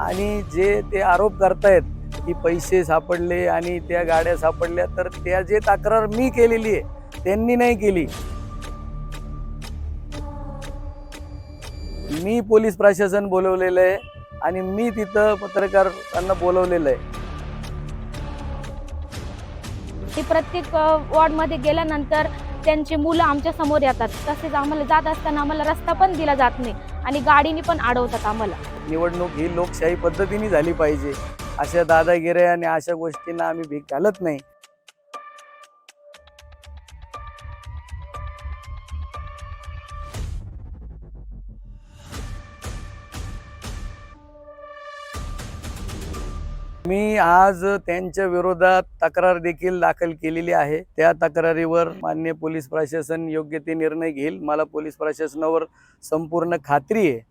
आणि जे ते आरोप करतायत की पैसे सापडले आणि त्या गाड्या सापडल्या तर त्या जे तक्रार मी केलेली आहे त्यांनी नाही केली. मी पोलीस प्रशासन बोलवलेलं आहे आणि मी तिथं पत्रकारांना बोलवलेलं आहे. ती प्रत्येक वॉर्डमध्ये गेल्यानंतर त्यांची मुलं आमच्यासमोर येतात. तसेच आम्हाला जात असताना आम्हाला रस्ता पण दिला जात नाही आणि गाडीने पण अडवतात आम्हाला. निवडणूक ही लोकशाही पद्धतीने झाली पाहिजे. अशा दादागिऱ्या आणि अशा गोष्टींना आम्ही भीक घालत नाही. मी आज त्यांच्या विरोधात तक्रार देखील दाखल केलेली आहे. त्या तक्रारीवर मान्य पोलीस प्रशासन योग्य ते निर्णय घेईल. मला पोलीस प्रशासनावर संपूर्ण खात्री आहे.